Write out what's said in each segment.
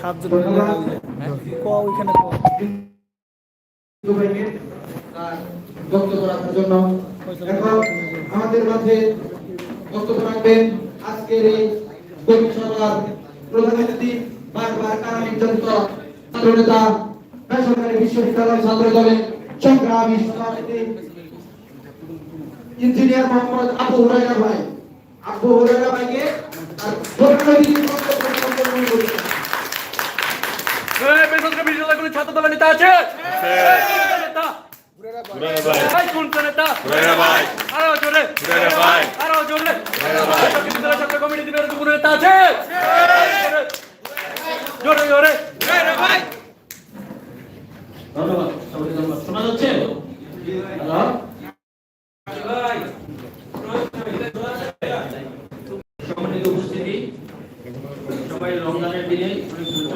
সাতজন বললে ওইখানে বক্তব্য রাখার জন্য। এখন আমাদের মাঝে বক্তব্য রাখবেন আজকের এই কর্মী সভার প্রধান অতিথি বারবার কারা নির্যাতিত ছাত্রনেতা বেসরকারি বিশ্ববিদ্যালয় ছাত্র দলের সংগ্রামী সভাপতি ইঞ্জিনিয়ার মোহাম্মদ আবু হুরায়রা ভাই। আবু হুরায়রা ভাইকে ধন্যবাদ বক্তব্য সম্পন্ন করতে এই বেসরকারি বিশ্ববিদ্যালয়গুলির ছাত্র দলের নেতা আছে? নেতা। ভাই। আরও জোরে। আরও জোরে। ছাত্র কমিটি দিনের নেতা আছে? জোরে জোরে। ধন্যবাদ। শোনা যাচ্ছে?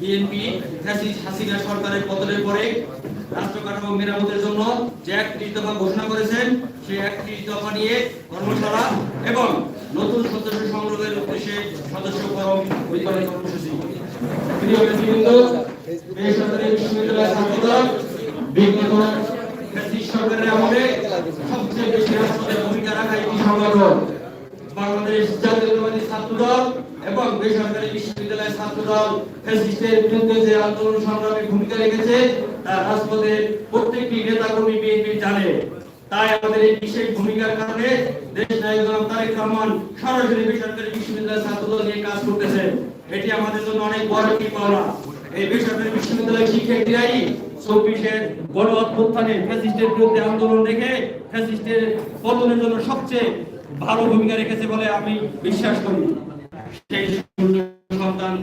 বিএনপি হাসিনা সরকারের পতনের পরে রাষ্ট্র মেরামতের জন্য যে একত্রিশ দফা ঘোষণা করেছেন, সেই একত্রিশ দফা নিয়ে কর্মশালা এবং নতুন সদস্য সংগ্রহের উদ্দেশ্যে সদস্য ফরম পরিচালনা কর্মসূচি। সরকারের আমলে সবচেয়ে বেশি রাষ্ট্রের ভূমিকা রাখা একটি সংগঠন। বাংলাদেশ জাতীয়তাবাদী ছাত্র এবং বেসরকারি বিশ্ববিদ্যালয়ের ছাত্র ফ্যাসিস্টের বিরুদ্ধে যে আন্দোলন সংগ্রামে ভূমিকা রেখেছে প্রত্যেকটি নেতা কর্মী বিএনপি জানে। তাই আমাদের এই বিশেষ ভূমিকার কারণে দেশ নায়ক জনাব তারেক রহমান সরাসরি বেসরকারি বিশ্ববিদ্যালয়ের ছাত্র দল নিয়ে কাজ এটি আমাদের জন্য অনেক বড় একটি পাওনা। এই বেসরকারি শিক্ষার্থীরাই চব্বিশের অভ্যুত্থানে ফ্যাসিস্টের বিরুদ্ধে আন্দোলন রেখে ফ্যাসিস্টের পতনের জন্য সবচেয়ে ভালো ভূমিকা রেখেছে বলে আমি বিশ্বাস করি। সেই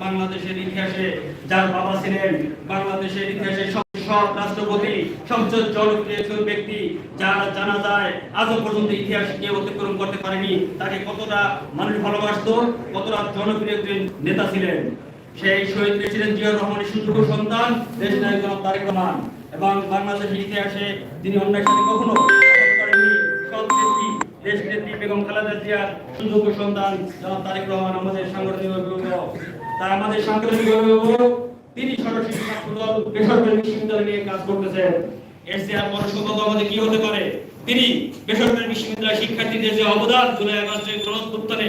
বাংলাদেশের ইতিহাসে যার বাবা ছিলেন বাংলাদেশের ইতিহাসে সৎ রাষ্ট্রপতি, সবচেয়ে জনপ্রিয় ব্যক্তি যার জানা যায় আজও পর্যন্ত ইতিহাস কেউ অতিক্রম করতে পারেনি, তাকে কতটা মানুষ ভালোবাসতো, কতটা জনপ্রিয় একজন নেতা ছিলেন। সেই শহীদ প্রেসিডেন্ট জিয়াউর রহমানের সুযোগ্য সন্তান, দেশ নায়ক জনাব তারেক রহমান। এবং বাংলাদেশের ইতিহাসে তিনি অন্যের সাথে কখনো দেশ নেত্রী বেগম খালেদা জিয়ার সুযোগ্য সন্তান জনাব তারেক রহমান আমাদের সাংগঠনিক তাই আমাদের সাংগঠনিক তিনি সরাসরি ছাত্রদল বেসরকারি বিশ্ববিদ্যালয় নিয়ে কাজ করতেছেন। এর চেয়ে আমাদের কি হতে পারে? তিনি বেসরকারি বিশ্ববিদ্যালয় শিক্ষার্থীদের যে অবদান জুলাই আগস্টের গণঅভ্যুত্থানে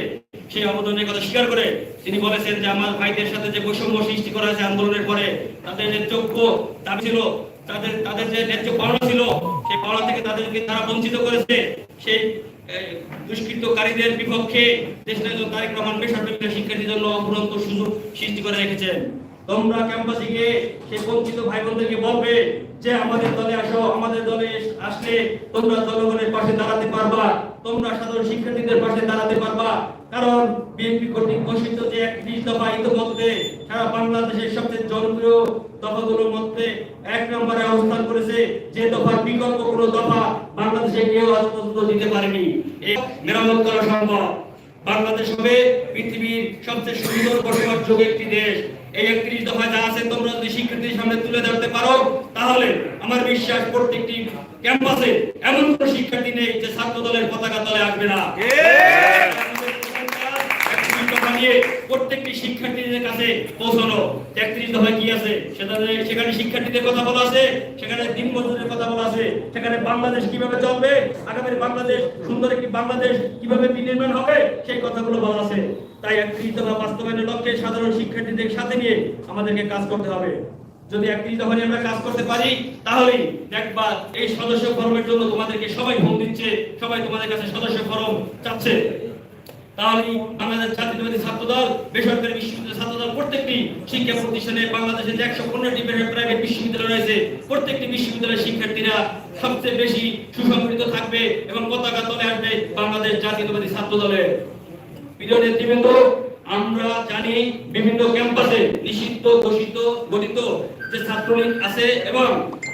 সেই অবদানের কথা স্বীকার করে তিনি বলেছেন যে আমার ভাইদের সাথে যে বৈষম্য সৃষ্টি করা হয়েছে আন্দোলনের পরে তাদের যে যোগ্য দাবি ছিল, তাদের তাদের যে ন্যায্য পাওনা ছিল, সেই পাওনা থেকে তাদেরকে তারা বঞ্চিত করেছে। সেই দুষ্কৃতকারীদের বিপক্ষে একজন তারেক রহমান বেসরকারি শিক্ষার্থীর জন্য অফুরন্ত সুযোগ সৃষ্টি করে রেখেছেন। তোমরা ক্যাম্পাসে গিয়ে সেই বঞ্চিত ভাই বোনদেরকে বলবে যে, আমাদের দলে আসো, আমাদের দলে আসলে তোমরা জনগণের পাশে দাঁড়াতে পারবা, তোমরা সাধারণ শিক্ষার্থীদের পাশে দাঁড়াতে পারবা। কারণ বিএনপি কর্তৃক ঘোষিত যে একত্রিশ দফা ইতিমধ্যে সারা বাংলাদেশের সবচেয়ে জনপ্রিয় দফাগুলোর মধ্যে এক নম্বরে করেছে যে দফার বিকল্প কোনো দফা বাংলাদেশে কেউ আজ পর্যন্ত দিতে পারেনি। মেরামত করা সম্ভব। বাংলাদেশ হবে পৃথিবীর সবচেয়ে সুন্দর বসবাস যোগ্য একটি দেশ। এই একত্রিশ দফা যা আছে, তোমরা যদি শিক্ষার্থীর সামনে তুলে ধরতে পারো, তাহলে আমার বিশ্বাস প্রত্যেকটি ক্যাম্পাসে এমন কোনো শিক্ষার্থী নেই যে ছাত্র দলের পতাকা তলে আসবে না। নিয়ে প্রত্যেকটি শিক্ষার্থীদের কাছে পৌঁছানো। একত্রিশ দফায় কি আছে? সেখানে সেখানে শিক্ষার্থীদের কথা বলা আছে, সেখানে দিন মজুরের কথা বলা আছে। সেখানে বাংলাদেশ কীভাবে চলবে আগামী বাংলাদেশ, সুন্দর একটি বাংলাদেশ কীভাবে বিনির্মাণ হবে, সেই কথাগুলো বলা আছে। তাই একত্রিশ দফা বাস্তবায়নের লক্ষ্যে সাধারণ শিক্ষার্থীদের সাথে নিয়ে আমাদেরকে কাজ করতে হবে। যদি একত্রিশ দফা আমরা কাজ করতে পারি, তাহলেই দেখবা এই সদস্য ফরমের জন্য তোমাদেরকে সবাই ফোন দিচ্ছে, সবাই তোমাদের কাছে সদস্য ফরম চাচ্ছে। তাহলে বাংলাদেশ জাতীয়তাবাদী ছাত্র দল বেসরকারি বিশ্ববিদ্যালয় ছাত্র প্রত্যেকটি শিক্ষা প্রতিষ্ঠানে বাংলাদেশে যে একশো পনেরোটি প্রাইভেট বিশ্ববিদ্যালয় রয়েছে, প্রত্যেকটি বিশ্ববিদ্যালয়ের শিক্ষার্থীরা সবচেয়ে বেশি সুসংগঠিত থাকবে এবং পতাকা তলে আসবে বাংলাদেশ জাতীয়তাবাদী ছাত্র দলের প্রিয় নেতৃবৃন্দ, আমরা জানি বিভিন্ন ক্যাম্পাসে নিষিদ্ধ, ঘোষিত, গঠিত যে ছাত্রলীগ আছে এবং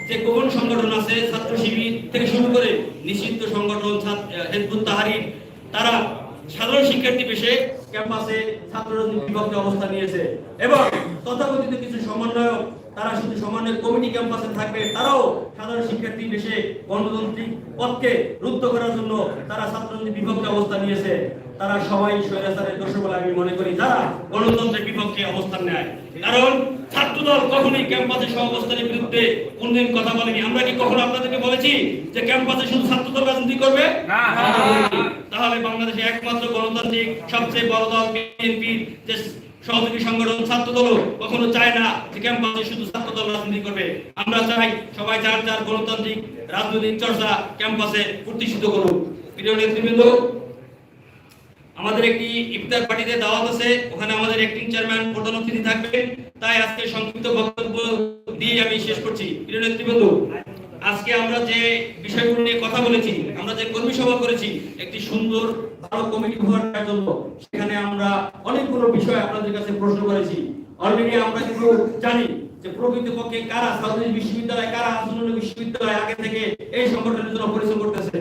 যে গোপন সংগঠন আছে ছাত্র শিবির থেকে শুরু করে নিষিদ্ধ সংগঠন হেজবুত তাহারির, তারা সাধারণ শিক্ষার্থী পেশে ক্যাম্পাসে ছাত্র বিপক্ষে অবস্থান নিয়েছে। এবং তথাকথিত কিছু সমন্বয়ক তারা শুধু সমন্বয় কমিটি ক্যাম্পাসে থাকবে তারাও সাধারণ শিক্ষার্থী পেশে গণতান্ত্রিক পথকে রুদ্ধ করার জন্য তারা ছাত্রদের বিপক্ষে অবস্থান নিয়েছে। তারা সবাই স্বৈরাচারের দোষ বলে আমি মনে করি যারা গণতন্ত্রের বিপক্ষে অবস্থান নেয়। কারণ ছাত্রদল কখনোই ক্যাম্পাসে সহাবস্থানের বিরুদ্ধে কোনদিন কথা বলেনি। আমরা কি কখনো আপনাদেরকে বলেছি যে ক্যাম্পাসে শুধু ছাত্রদল রাজনীতি করবে? তাহলে বাংলাদেশে একমাত্র গণতান্ত্রিক, সবচেয়ে বড় দল বিএনপি, যে সহযোগী সংগঠন ছাত্র দল কখনো চায় না যে ক্যাম্পাসে শুধু ছাত্র দল রাজনীতি করবে। আমরা চাই সবাই যার যার গণতান্ত্রিক রাজনৈতিক চর্চা ক্যাম্পাসে প্রতিষ্ঠিত করুক। প্রিয় নেতৃবৃন্দ, আমাদের একটি ইফতার পার্টিতে দাওয়াত আছে। ওখানে আমাদের অ্যাক্টিং চেয়ারম্যান প্রধান অতিথি থাকবেন। তাই আজকে সংক্ষিপ্ত বক্তব্য দিয়ে আমি শেষ করছি। প্রিয় নেতৃবৃন্দ, আজকে আমরা যে বিষয়গুলো নিয়ে কথা বলেছি আমরা যে কর্মী সভা করেছি, একটি সুন্দর ভালো কমিটি হওয়ার জন্য সেখানে আমরা অনেকগুলো বিষয় আপনাদের কাছে প্রশ্ন করেছি। অলরেডি আমরা কিন্তু জানি যে প্রকৃতপক্ষে কারা সাউথ বিশ্ববিদ্যালয়, কারা আসন্ন বিশ্ববিদ্যালয় আগে থেকে এই সংগঠনের জন্য পরিশ্রম করতেছে।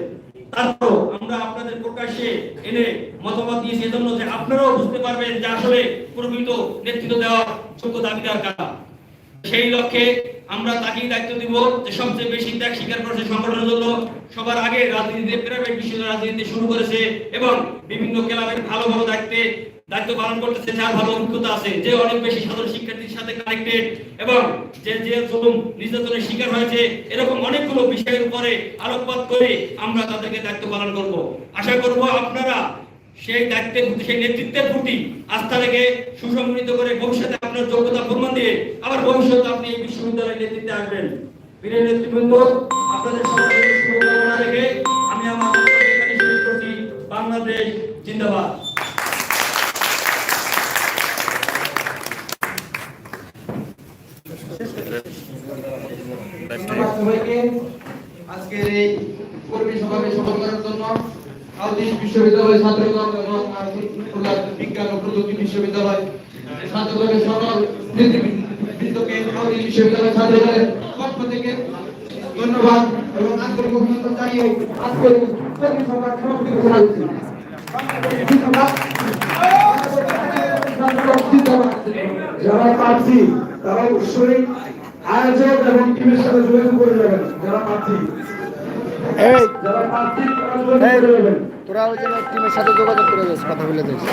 তারপর আমরা আপনাদের প্রকাশ্যে এনে মতামত দিয়েছি এজন্য যে আপনারাও বুঝতে পারবেন যে আসলে প্রকৃত নেতৃত্ব দেওয়ার যোগ্য দাবিদার কারা। সেই লক্ষ্যে আমরা তাকেই দায়িত্ব দিব যে সবচেয়ে বেশি ত্যাগ স্বীকার করেছে সংগঠনের জন্য। সবার আগে রাজনীতিতে, প্রাইভেট বিশ্ববিদ্যালয় রাজনীতি শুরু করেছে এবং বিভিন্ন ক্লাবের ভালো ভালো দায়িত্বে দায়িত্ব পালন করতেছে, যার ভালো অভিজ্ঞতা আছে। যে অনেক বেশি সাধারণ শিক্ষার্থীর সাথে কানেক্টেড এবং যে যে জুলুম নির্যাতনের শিকার হয়েছে, এরকম অনেকগুলো বিষয়ের উপরে আলোকপাত করে আমরা তাদেরকে দায়িত্ব পালন করব। আশা করব আপনারা সেই দায়িত্বের প্রতি সেই নেতৃত্বের প্রতি রেখে সুসংগঠিত করে ভবিষ্যতে আপনার যোগ্যতা প্রমাণ দিয়ে আবার ভবিষ্যতে আপনি এই বিশ্ববিদ্যালয়ের নেতৃত্বে আসবেন। নেতৃবৃন্দ, আপনাদের শুভকামনা রেখে আমি আমার এখানে শেষ করছি। বাংলাদেশ জিন্দাবাদ। আজকের এই কর্মী সভাকে সফল করার জন্য বিশ্ববিদ্যালয় এবং বিজ্ঞান ও প্রযুক্তি বিশ্ববিদ্যালয় ছাত্রদলের সকল নেতৃবৃন্দকে আউদিস বিশ্ববিদ্যালয় ছাত্রদলের পক্ষ থেকে ধন্যবাদ এবং আন্তরিক অভিনন্দন জানিয়ে আজকের সভার সমাপ্তি ঘোষণা করছি। যারা প্রার্থী তারা অবশ্যই আয়োজক এবং টিমের সাথে যোগাযোগ করে নেবেন যারা প্রার্থী যারা প্রার্থী তারা যোগাযোগ করে নেবেন তোরা ওই জন্য টিমের সাথে যোগাযোগ করে যাস কথা বলে দিস